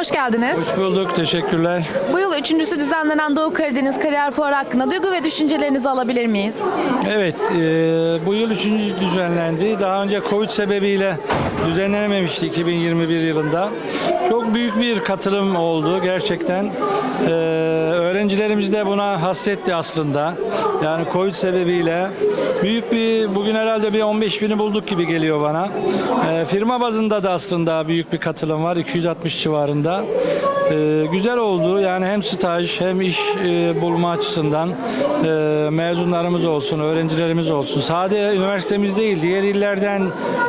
hoş geldiniz. Hoş bulduk, teşekkürler. Bu yıl üçüncüsü düzenlenen Doğu Karadeniz Kariyer Fuarı hakkında duygu ve düşüncelerinizi alabilir miyiz? Evet, e, bu yıl üçüncü düzenlendi. Daha önce Covid sebebiyle düzenlenememişti 2021 yılında. Çok büyük bir katılım oldu gerçekten. E, öğrencilerimiz de buna hasretti aslında. Yani Covid sebebiyle büyük bir, bugün herhalde bir 15 bini bulduk gibi geliyor bana. E, firma bazında da aslında büyük bir katılım var, 260 civarında. E, güzel oldu. Yani hem staj hem iş e, bulma açısından e, mezunlarımız olsun, öğrencilerimiz olsun. Sadece üniversitemiz değil, diğer illerden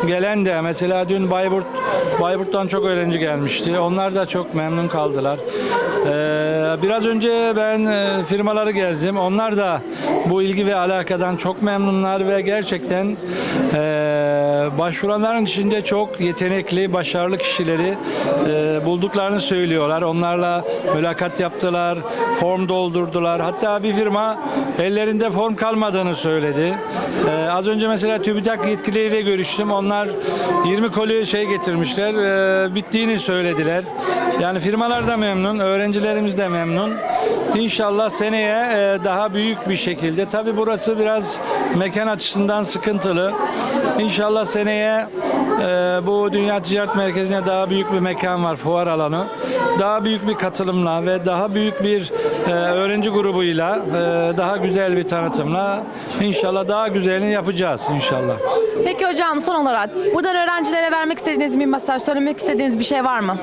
gelen de mesela dün Bayburt Bayburt'tan çok öğrenci gelmişti. Onlar da çok memnun kaldılar. E, biraz önce ben e, firmaları gezdim. Onlar da bu ilgi ve alakadan çok memnunlar ve gerçekten e, başvuranların içinde çok yetenekli, başarılı kişileri e, bulduklarını söylüyorlar. Onlarla mülakat yaptılar, form doldurdular. Hatta bir firma ellerinde form kalmadığını söyledi. E, az önce mesela TÜBİTAK yetkilileriyle görüştüm. Onlar 20 koli şey getirmişler. e, bittiğini söylediler. Yani firmalar da memnun, öğrencilerimiz de memnun. İnşallah seneye e, daha büyük bir şekilde. Tabii burası biraz mekan açısından sıkıntılı. İnşallah seneye e, bu Dünya Ticaret Merkezi'ne daha büyük bir mekan var, fuar alanı. Daha büyük bir katılımla ve daha büyük bir e, öğrenci grubuyla, e, daha güzel bir tanıtımla inşallah daha güzelini yapacağız inşallah. Peki hocam son olarak buradan öğrencilere vermek istediğiniz bir mesaj, söylemek istediğiniz bir şey var mı?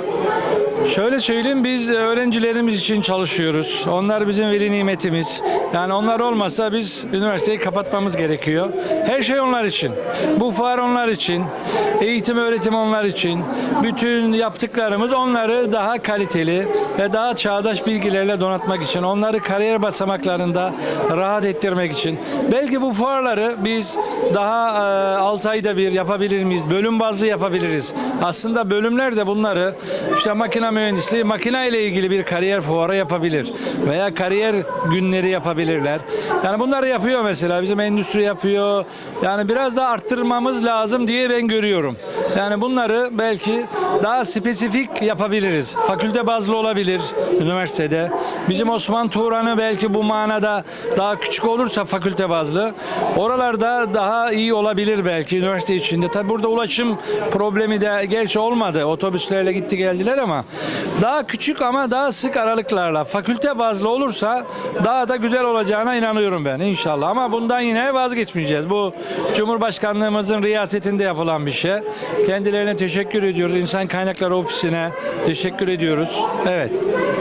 Şöyle söyleyeyim biz öğrencilerimiz için çalışıyoruz. Onlar bizim veli nimetimiz. Yani onlar olmasa biz üniversiteyi kapatmamız gerekiyor. Her şey onlar için. Bu fuar onlar için. Eğitim öğretim onlar için. Bütün yaptıklarımız onları daha kaliteli ve daha çağdaş bilgilerle donatmak için. Onları kariyer basamaklarında rahat ettirmek için. Belki bu fuarları biz daha 6 ayda bir yapabilir miyiz? Bölüm bazlı yapabiliriz. Aslında bölümler de bunları işte makine mühendisliği, makine ile ilgili bir kariyer fuarı yapabilir. Veya kariyer günleri yapabilirler. Yani bunları yapıyor mesela. Bizim endüstri yapıyor. Yani biraz daha arttırmamız lazım diye ben görüyorum. Dobro. Yani bunları belki daha spesifik yapabiliriz. Fakülte bazlı olabilir üniversitede. Bizim Osman Turan'ı belki bu manada daha küçük olursa fakülte bazlı. Oralarda daha iyi olabilir belki üniversite içinde. Tabi burada ulaşım problemi de gerçi olmadı. Otobüslerle gitti geldiler ama daha küçük ama daha sık aralıklarla fakülte bazlı olursa daha da güzel olacağına inanıyorum ben inşallah. Ama bundan yine vazgeçmeyeceğiz. Bu Cumhurbaşkanlığımızın riyasetinde yapılan bir şey. Kendilerine teşekkür ediyoruz. İnsan Kaynakları Ofisi'ne teşekkür ediyoruz. Evet.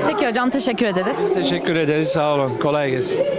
Peki hocam teşekkür ederiz. Teşekkür ederiz. Sağ olun. Kolay gelsin.